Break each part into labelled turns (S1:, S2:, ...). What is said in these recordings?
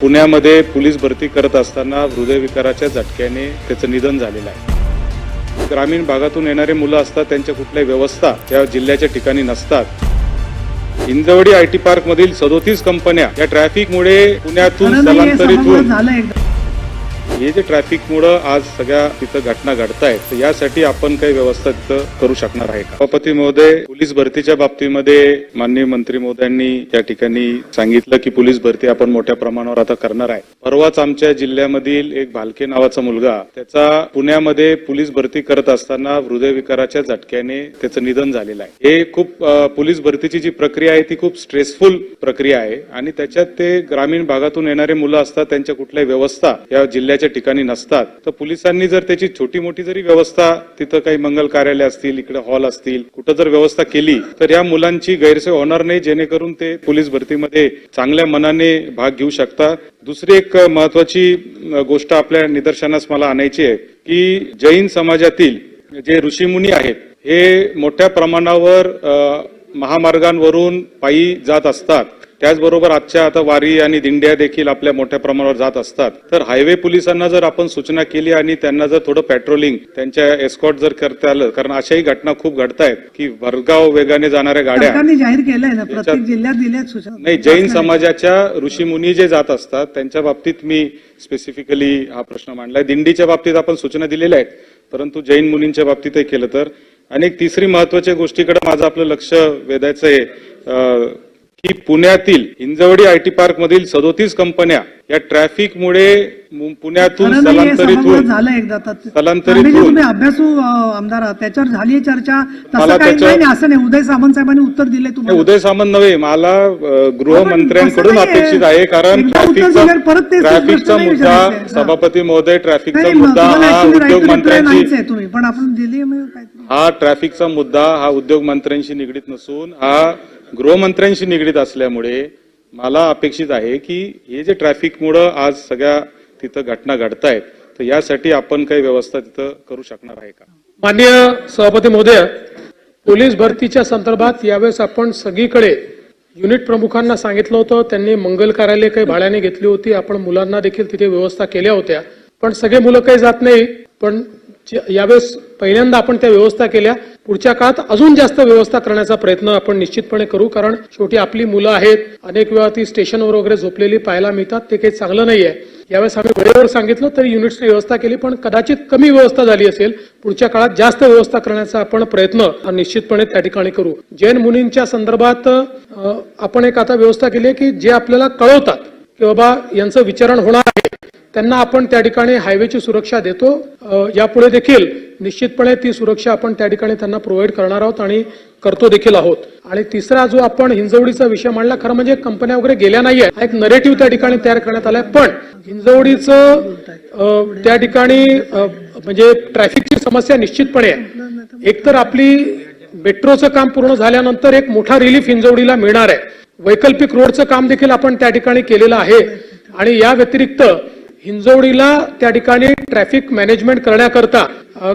S1: पुण्यामध्ये पोलीस भरती करत असताना हृदयविकाराच्या झटक्याने त्याचं निधन झालेलं आहे. ग्रामीण भागातून येणारे मुलं असतात त्यांच्या कुठल्याही व्यवस्था या जिल्ह्याच्या ठिकाणी नसतात. हिंजवडी आय टी पार्क मधील सदोतीस कंपन्या या ट्रॅफिकमुळे पुण्यातून स्थलांतरित होऊन हे जे ट्रॅफिकमुळं आज सगळ्या तिथं घटना घडतायत तर यासाठी आपण काही व्यवस्था तिथं करू शकणार आहे का? सभापती महोदय पोलीस भरतीच्या बाबतीमध्ये माननीय मंत्री महोदयांनी या ठिकाणी सांगितलं की पोलीस भरती आपण मोठ्या प्रमाणावर आता करणार आहे. परवाच आमच्या जिल्ह्यामधील एक भालके नावाचा मुलगा त्याचा पुण्यामध्ये पोलीस भरती करत असताना हृदयविकाराच्या झटक्याने त्याचं निधन झालेलं आहे. हे खूप पोलीस भरतीची जी प्रक्रिया आहे ती खूप स्ट्रेसफुल प्रक्रिया आहे आणि त्याच्यात ते ग्रामीण भागातून येणारे मुलं असतात त्यांच्या कुठल्याही व्यवस्था या जिल्ह्याच्या ठिकाणी नसतात. तर पोलिसांनी जर त्याची छोटी मोठी जरी व्यवस्था तिथं काही मंगल कार्यालय असतील इकडे हॉल असतील कुठं जर व्यवस्था केली तर या मुलांची गैरसोय होणार नाही जेणेकरून ते पोलीस भरतीमध्ये चांगल्या मनाने भाग घेऊ शकतात. दुसरी एक महत्वाची गोष्ट आपल्या निदर्शनास मला आणायची आहे की जैन समाजातील जे ऋषीमुनी आहेत हे मोठ्या प्रमाणावर महामार्गांवरून पायी जात असतात. त्याचबरोबर आजच्या आता वारी आणि दिंड्या देखील आपल्या मोठ्या प्रमाणावर जात असतात. तर हायवे पोलिसांना जर आपण सूचना केली आणि त्यांना जर थोडं पेट्रोलिंग त्यांच्या एस्कॉट जर करता आलं कारण अशाही घटना खूप घडतायत की भरगाव वेगाने जाणाऱ्या गाड्या
S2: जाहीर केलंय ना प्रत्येक
S1: याच्यात-
S2: जिल्ह्यात दिल्यात सूचना.
S1: नाही जैन समाजाच्या ऋषीमुनी जे जात असतात त्यांच्या बाबतीत मी स्पेसिफिकली हा प्रश्न मांडलाय. दिंडीच्या बाबतीत आपण सूचना दिलेल्या आहेत परंतु जैन मुनींच्या बाबतीतही केलं तर. आणि तिसरी महत्त्वाच्या गोष्टीकडे माझं आपलं लक्ष वेधायचं आहे. की पुण्यातील हिंजवडी आय टी पार्क मधील सदोतीस कंपन्या या ट्रॅफिकमुळे पुण्यातून स्थलांतरित होऊन
S2: झालं एकदा तर
S1: स्थलांतरित होऊन-
S2: तुम्ही अभ्यासू आमदार त्याच्यावर झाली चर्चा
S1: मला
S2: असं नाही उदय सामंत साहेबांनी उत्तर दिले
S1: हे
S2: तुम्हाला
S1: उदय सामंत नव्हे मला गृहमंत्र्यांकडून अपेक्षित. आहे कारण ट्रॅफिकचा ट्रॅफिकचा मुद्दा. सभापती महोदय ट्रॅफिकचा मुद्दा हा उद्योग मंत्र्यांशी
S2: तुम्ही पण आपण दिली
S1: हा ट्रॅफिकचा मुद्दा हा उद्योग मंत्र्यांशी निगडीत नसून हा गृहमंत्र्यांशी निगडीत असल्यामुळे मला अपेक्षित आहे की हे जे ट्रॅफिकमुळं आज सगळ्या तिथं घटना घडतायत तर यासाठी आपण काही व्यवस्था तिथं करू शकणार आहे का?
S3: माननीय सभापती महोदय पोलीस भरतीच्या संदर्भात यावेळेस आपण सगळीकडे युनिट प्रमुखांना सांगितलं होतं त्यांनी मंगल कार्यालय काही भाड्याने घेतली होती आपण मुलांना देखील तिथे व्यवस्था केल्या होत्या. पण सगळे मुलं काही जात नाही पण यावेळेस पहिल्यांदा आपण त्या व्यवस्था केल्या. पुढच्या काळात अजून जास्त व्यवस्था करण्याचा प्रयत्न आपण निश्चितपणे करू कारण शेवटी आपली मुलं आहेत. अनेक वेळा ती स्टेशनवर वगैरे झोपलेली पाहायला मिळतात. ते काही चांगलं नाहीये. यावेळेस आम्ही वेळेवर सांगितलं तरी युनिट्सची व्यवस्था केली पण कदाचित कमी व्यवस्था झाली असेल. पुढच्या काळात जास्त व्यवस्था करण्याचा आपण प्रयत्न निश्चितपणे त्या ठिकाणी करू. जैन मुनींच्या संदर्भात आपण एक आता व्यवस्था केली आहे की जे आपल्याला कळवतात की बाबा यांचं विचारण होणार आहे. त्यांना आपण त्या ठिकाणी हायवेची सुरक्षा देतो. यापुढे देखील निश्चितपणे ती सुरक्षा आपण त्या ठिकाणी त्यांना प्रोव्हाइड करणार आहोत आणि करतो देखील आहोत. आणि तिसरा जो आपण हिंजवडीचा विषय मांडला खरं म्हणजे कंपन्या वगैरे गेल्या नाहीये एक नरेटिव्ह त्या ठिकाणी तयार करण्यात आलाय. पण हिंजवडीचं त्या ठिकाणी म्हणजे ट्रॅफिकची समस्या निश्चितपणे आहे. एकतर आपली मेट्रोचं काम पूर्ण झाल्यानंतर एक मोठा रिलीफ हिंजवडीला मिळणार आहे. वैकल्पिक रोडचं काम देखील आपण त्या ठिकाणी केलेलं आहे. आणि या व्यतिरिक्त हिंजवडीला त्या ठिकाणी ट्रॅफिक मॅनेजमेंट करण्याकरता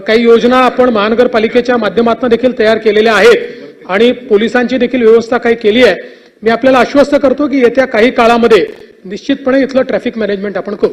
S3: काही योजना आपण महानगरपालिकेच्या माध्यमातून देखील तयार केलेल्या आहेत आणि पोलिसांची देखील व्यवस्था काही केली आहे. मी आपल्याला आश्वस्त करतो की येत्या काही काळामध्ये निश्चितपणे इथलं ट्रॅफिक मॅनेजमेंट आपण करू.